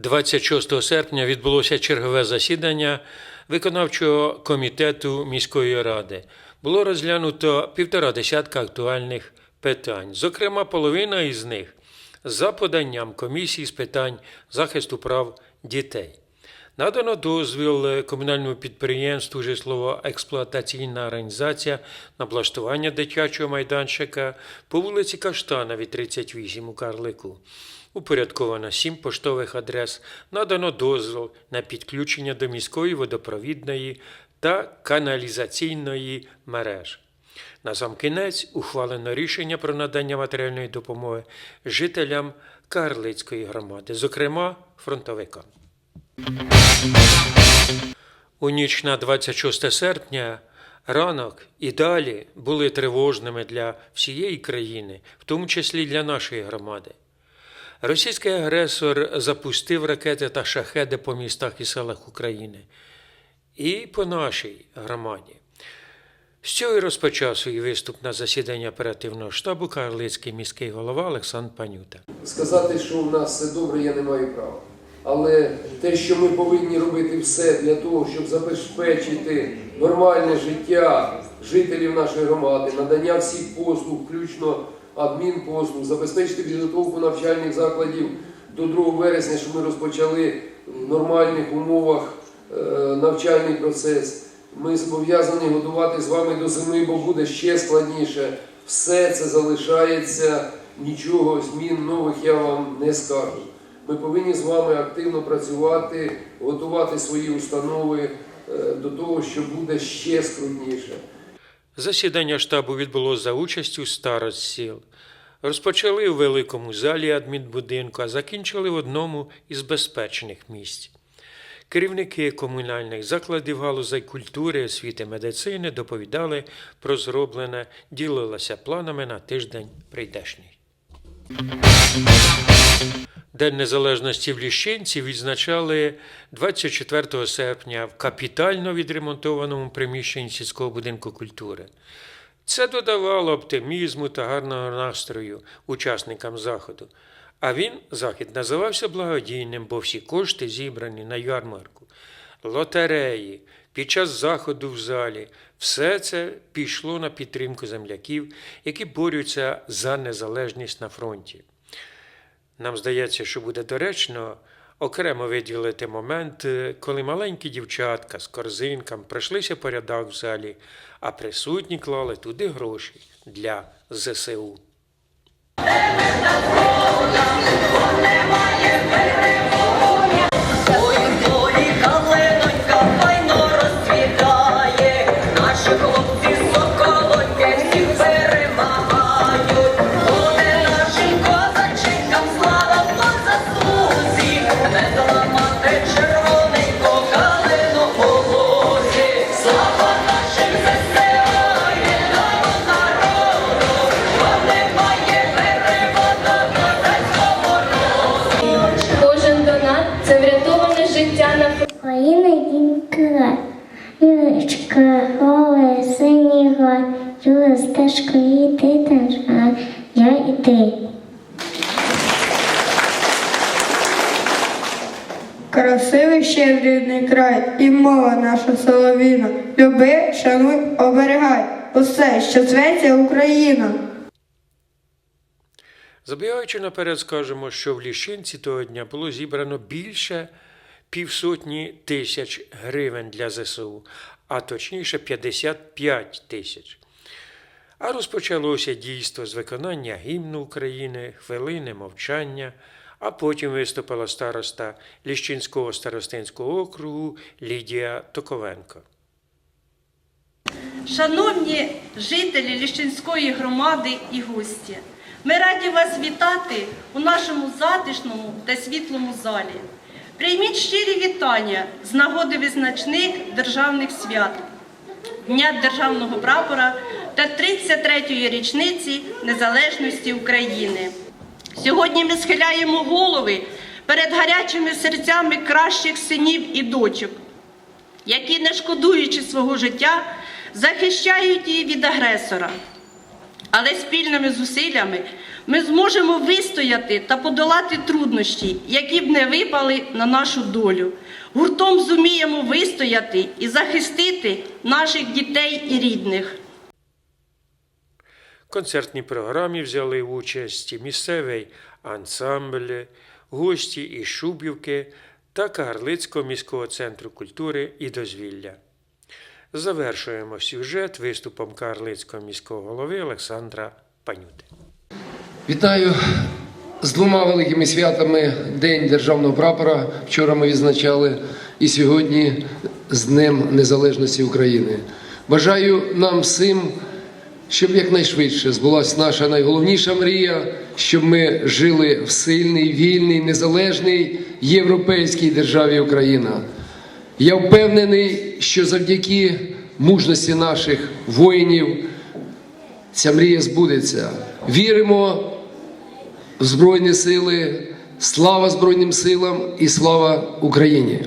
26 серпня відбулося чергове засідання виконавчого комітету міської ради. Було розглянуто півтора десятка актуальних питань. Зокрема, половина із них за поданням комісії з питань захисту прав дітей. Надано дозвіл комунальному підприємству житлово-експлуатаційна організація на облаштування дитячого майданчика по вулиці Каштанові, 38 у Карлику. Упорядковано сім поштових адрес, надано дозвіл на підключення до міської водопровідної та каналізаційної мереж. На сам кінець ухвалено рішення про надання матеріальної допомоги жителям Карлицької громади, зокрема фронтовикам. У ніч на 26 серпня ранок і далі були тривожними для всієї країни, в тому числі для нашої громади. Російський агресор запустив ракети та шахеди по містах і селах України і по нашій громаді. З цього і розпочав свій виступ на засіданні оперативного штабу Карлицький міський голова Олександр Панюта. Сказати, що у нас все добре, я не маю права. Але те, що ми повинні робити все для того, щоб забезпечити нормальне життя жителів нашої громади, надання всіх послуг, включно адмінпослуг, забезпечити підготовку навчальних закладів до 2 вересня, щоб ми розпочали в нормальних умовах е, навчальний процес. Ми зобов'язані готувати з вами до зими, бо буде ще складніше. Все це залишається, нічого змін нових я вам не скажу. Ми повинні з вами активно працювати, готувати свої установи е, до того, що буде ще скрутніше. Засідання штабу відбулося за участю старост сіл. Розпочали у великому залі адмінбудинку, а закінчили в одному із безпечних місць. Керівники комунальних закладів галузей культури, освіти, медицини доповідали про зроблене, ділилися планами на тиждень прийдешній. День Незалежності в Ліщинці відзначали 24 серпня в капітально відремонтованому приміщенні сільського будинку культури. Це додавало оптимізму та гарного настрою учасникам заходу. А він, захід, називався благодійним, бо всі кошти зібрані на ярмарку, лотереї, під час заходу в залі. Все це пішло на підтримку земляків, які борються за незалежність на фронті. Нам здається, що буде доречно окремо виділити момент, е, коли маленькі дівчатка з корзинками пройшлися по рядах в залі, а присутні клали туди гроші для ЗСУ. Ой, життя на. Україна дінька, Юрочка, голе, синій гор, Юра, стежко, йди та жар, я іди. Красивий ще рідний край, і мова наша соловіна. Люби, шануй, оберігай усе, що зветься Україна. Забігаючи наперед, скажемо, що в Ліщинці того дня було зібрано більше півсотні тисяч гривень для ЗСУ, а точніше 55 тисяч. А розпочалося дійство з виконання гімну України, хвилини мовчання, а потім виступила староста Ліщинського старостинського округу Лідія Токовенко. Шановні жителі Ліщинської громади і гості, ми раді вас вітати у нашому затишному та світлому залі. Прийміть щирі вітання з нагоди визначних державних свят, Дня Державного прапора та 33-ї річниці Незалежності України. Сьогодні ми схиляємо голови перед гарячими серцями кращих синів і дочок, які, не шкодуючи свого життя, захищають її від агресора. Але спільними зусиллями ми зможемо вистояти та подолати труднощі, які б не випали на нашу долю. Гуртом зуміємо вистояти і захистити наших дітей і рідних. Концертній програмі взяли участь місцевий ансамбль, гості із Шубівки та Кагарлицького міського центру культури і дозвілля. Завершуємо сюжет виступом Кагарлицького міського голови Олександра Панюти. Вітаю з двома великими святами День Державного прапора. Вчора ми відзначали і сьогодні з Днем Незалежності України. Бажаю нам всім, щоб якнайшвидше збулася наша найголовніша мрія, щоб ми жили в сильній, вільній, незалежній європейській державі Україна. Я впевнений, що завдяки мужності наших воїнів ця мрія збудеться. Віримо в Збройні сили, слава Збройним силам і слава Україні.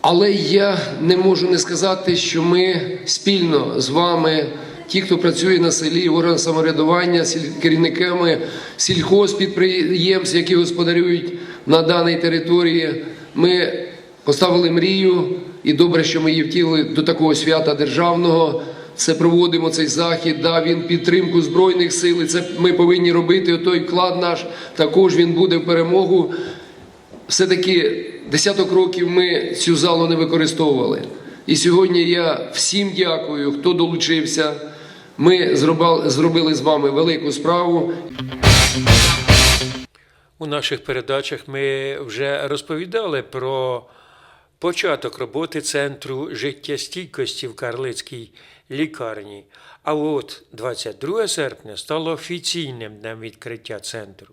Але я не можу не сказати, що ми спільно з вами, ті, хто працює на селі, орган самоврядування, керівниками сільхозпідприємств, які господарюють на даній території, ми поставили мрію, і добре, що ми її втілили до такого свята державного. Це проводимо цей захід. Да, він підтримку збройних сил. Це ми повинні робити. Той вклад наш також він буде в перемогу все-таки десяток років ми цю залу не використовували. І сьогодні я всім дякую, хто долучився. Ми зробили з вами велику справу. У наших передачах ми вже розповідали про початок роботи Центру життєстійкості в Карлицькій лікарні. А от 22 серпня стало офіційним днем відкриття центру.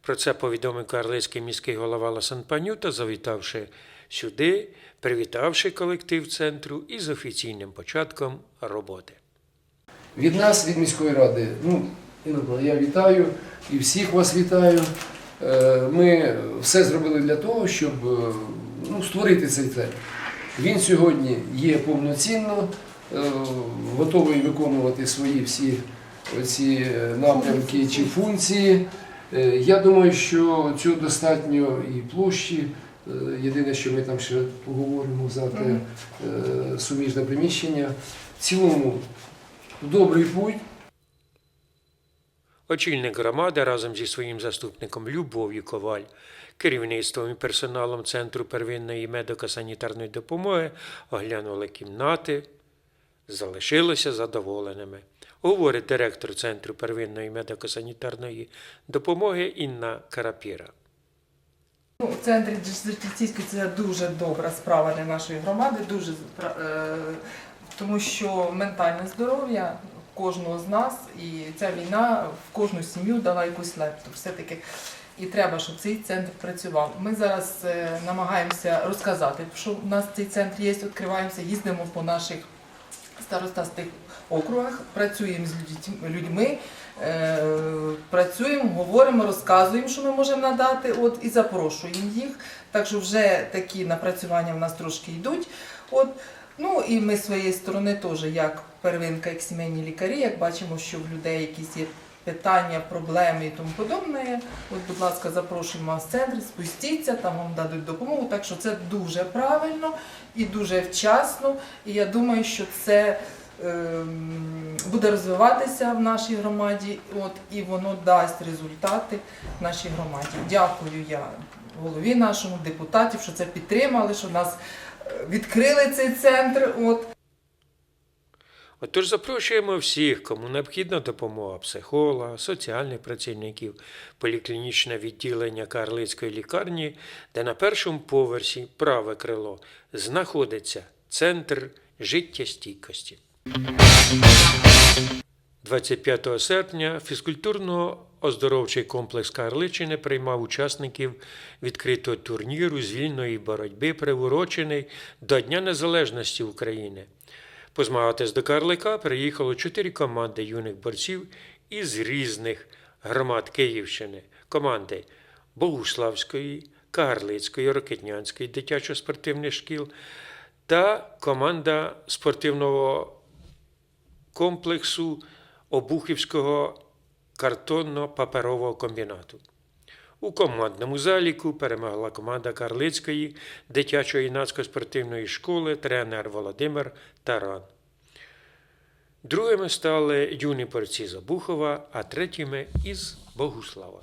Про це повідомив Карлицький міський голова Ласан Панюта, завітавши сюди, привітавши колектив центру із офіційним початком роботи. Від нас, від міської ради, ну, я вітаю і всіх вас вітаю. Е, Ми все зробили для того, щоб е, ну, створити цей центр. Він сьогодні є повноцінно, е, готовий виконувати свої всі ці напрямки чи функції. Е, Я думаю, що цього достатньо і площі. Е, Єдине, що ми там ще поговоримо за те е, суміжне приміщення. В цілому добрий путь. Очільник громади разом зі своїм заступником Любов'ю Коваль, керівництвом і персоналом Центру первинної медико-санітарної допомоги оглянули кімнати, залишилися задоволеними. Говорить директор Центру первинної медико-санітарної допомоги Інна Карапіра. Ну, центрі Дзержинський це дуже добра справа для нашої громади, дуже е, тому що ментальне здоров'я кожного з нас і ця війна в кожну сім'ю дала якусь лепту. Все-таки і треба, щоб цей центр працював. Ми зараз е, намагаємося розказати, що в нас цей центр є, відкриваємося, їздимо по наших старостатських округах, працюємо з людьми, е, працюємо, говоримо, розказуємо, що ми можемо надати, от, і запрошуємо їх. Так що вже такі напрацювання в нас трошки йдуть. От. Ну і ми з своєї сторони теж, як первинка, як сімейні лікарі, як бачимо, що в людей якісь є питання, проблеми і тому подобне. От, будь ласка, запрошуємо вас в центр, спустіться, там вам дадуть допомогу. Так що це дуже правильно і дуже вчасно. І я думаю, що це ем, буде розвиватися в нашій громаді, от, і воно дасть результати нашій громаді. Дякую я голові нашому, депутатів, що це підтримали, що нас е, відкрили цей центр. От. Отож запрошуємо всіх, кому необхідна допомога психолога, соціальних працівників, поліклінічне відділення Карлицької лікарні, де на першому поверсі праве крило знаходиться центр життєстійкості. 25 серпня фізкультурно-оздоровчий комплекс Карличини приймав учасників відкритого турніру з вільної боротьби, приурочений до Дня Незалежності України. Позмагатись до Карлика приїхало чотири команди юних борців із різних громад Київщини. Команди Богуславської, Карлицької, Рокетнянської дитячо-спортивних шкіл та команда спортивного комплексу Обухівського картонно-паперового комбінату. У командному заліку перемогла команда Карлицької дитячої юнацько-спортивної школи тренер Володимир Таран. Другими стали юні борці з Обухова, а третіми із Богуслава.